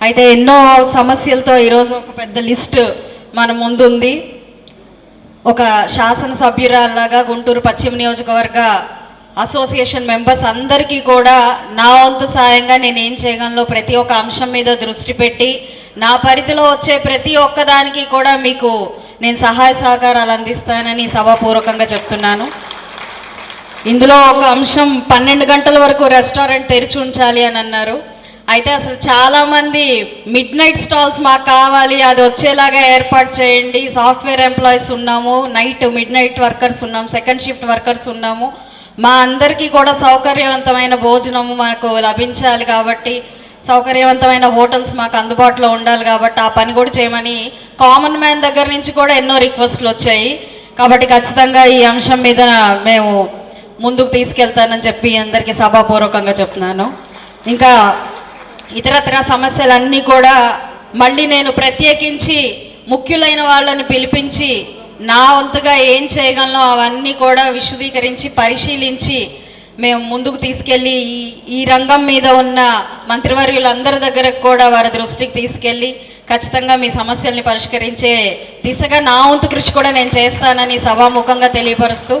అయితే ఎన్నో సమస్యలతో ఈరోజు ఒక పెద్ద లిస్ట్ మన ముందుంది. ఒక శాసనసభ్యురాల్లాగా గుంటూరు పశ్చిమ నియోజకవర్గ అసోసియేషన్ మెంబర్స్ అందరికీ కూడా నా వంతు సాయంగా నేను ఏం చేయగలను ప్రతి ఒక్క అంశం మీద దృష్టి పెట్టి నా పరిధిలో వచ్చే ప్రతి ఒక్కదానికి కూడా మీకు నేను సహాయ సహకారాలు అందిస్తానని సభాపూర్వకంగా చెప్తున్నాను. ఇందులో ఒక అంశం పన్నెండు గంటల వరకు రెస్టారెంట్ తెరిచి ఉంచాలి అని అన్నారు. అయితే అసలు చాలామంది మిడ్ నైట్ స్టాల్స్ మాకు కావాలి అది వచ్చేలాగా ఏర్పాటు చేయండి. సాఫ్ట్వేర్ ఎంప్లాయీస్ ఉన్నాము నైట్ మిడ్ నైట్ వర్కర్స్ ఉన్నాము సెకండ్ షిఫ్ట్ వర్కర్స్ ఉన్నాము. మా అందరికీ కూడా సౌకర్యవంతమైన భోజనము మనకు లభించాలి కాబట్టి సౌకర్యవంతమైన హోటల్స్ మాకు అందుబాటులో ఉండాలి కాబట్టి ఆ పని కూడా చేయమని కామన్ మ్యాన్ దగ్గర నుంచి కూడా ఎన్నో రిక్వెస్ట్లు వచ్చాయి. కాబట్టి ఖచ్చితంగా ఈ అంశం మీద మేము ముందుకు తీసుకెళ్తానని చెప్పి అందరికీ సభాపూర్వకంగా చెప్తున్నాను. ఇంకా ఇతరత్ర సమస్యలన్నీ కూడా మళ్ళీ నేను ప్రత్యేకించి ముఖ్యులైన వాళ్ళని పిలిపించి నా వంతుగా ఏం చేయగలనో అవన్నీ కూడా విశదీకరించి పరిశీలించి మేము ముందుకు తీసుకెళ్ళి ఈ ఈ రంగం మీద ఉన్న మంత్రివర్యులందరి దగ్గరకు కూడా వారి దృష్టికి తీసుకెళ్ళి ఖచ్చితంగా మీ సమస్యల్ని పరిష్కరించే దిశగా నా వంతు కృషి కూడా నేను చేస్తానని సభాముఖంగా తెలియపరుస్తూ